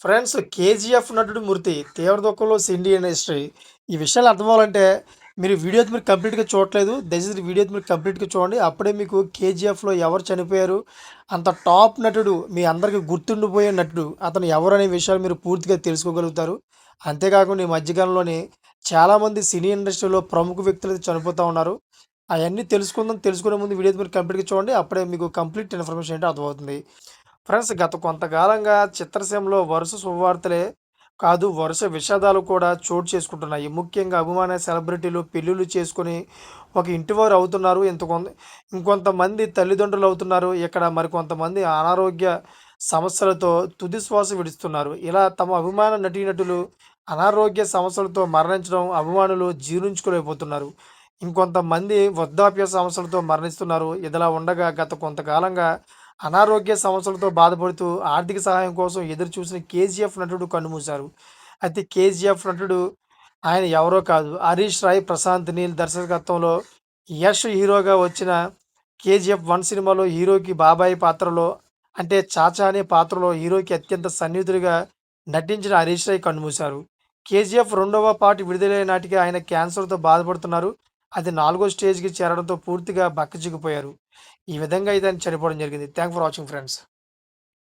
Friends 'KGF' నటుడు మృతి తీవ్ర దుఃఖంలో సిండి ఇండస్ట్రీ. ఈ విషయాలు అర్థమవ్వాలంటే మీరు వీడియో మీరు కంప్లీట్‌గా చూడట్లేదు. దయచేసి వీడియో మీరు కంప్లీట్‌గా చూడండి. అప్పుడే మీకు 'కేజీఎఫ్‌లో' ఎవరు చనిపోయారు, అంత టాప్ నటుడు మీ అందరికి గుర్తుండిపోయే నటుడు అతను ఎవరనే విషయాలు మీరు పూర్తిగా తెలుసుకోగలుగుతారు. అంతేకాకుండా ఈ మధ్యకాలంలోనే చాలామంది సినీ ఇండస్ట్రీలో ప్రముఖ వ్యక్తులు అయితే చనిపోతూ ఉన్నారు. అవన్నీ తెలుసుకుందాం. తెలుసుకునే ముందు వీడియో మీరు కంప్లీట్‌గా చూడండి. అప్పుడే మీకు కంప్లీట్ ఇన్ఫర్మేషన్ ఏంటో అర్థమవుతుంది. ఫ్రెండ్స్ గత కొంతకాలంగా చిత్రసీమలో వరుస శుభవార్తలే కాదు వరుస విషాదాలు కూడా చోటు చేసుకుంటున్నాయి. ముఖ్యంగా అభిమాన సెలబ్రిటీలు పెళ్ళిళ్ళు చేసుకొని ఒక ఇంటివారు అవుతున్నారు. ఇంత కొంత ఇంకొంతమంది తల్లిదండ్రులు అవుతున్నారు. ఇక్కడ మరికొంతమంది అనారోగ్య సమస్యలతో తుది శ్వాస విడుస్తున్నారు. ఇలా తమ అభిమాన నటీనటులు అనారోగ్య సమస్యలతో మరణించడం అభిమానులు జీర్ణించుకోలేకపోతున్నారు. ఇంకొంతమంది వృద్ధాప్య సమస్యలతో మరణిస్తున్నారు. ఇదిలా ఉండగా గత కొంతకాలంగా అనారోగ్య సమస్యలతో బాధపడుతూ ఆర్థిక సహాయం కోసం ఎదురు చూసిన 'కేజీఎఫ్' నటుడు కన్నుమూశారు. అయితే 'కేజీఎఫ్' నటుడు ఆయన ఎవరో కాదు. హరీష్ రాయ్, ప్రశాంత్ నీల్ దర్శకత్వంలో యష్ హీరోగా వచ్చిన 'కేజీఎఫ్ వన్' సినిమాలో హీరోకి బాబాయి పాత్రలో అంటే చాచా అనే పాత్రలో హీరోకి అత్యంత సన్నిహితుడిగా నటించిన హరీష్ రాయ్ కన్నుమూశారు. 'కేజీఎఫ్' రెండవ పార్ట్ విడుదలైన నాటికి ఆయన క్యాన్సర్‌తో బాధపడుతున్నారు. అది నాలుగో స్టేజ్‌కి చేరడంతో పూర్తిగా బక్కచిక్కిపోయారు. ఈ విధంగా అయితే ఆయన చనిపోవడం జరిగింది. Thank for watching friends.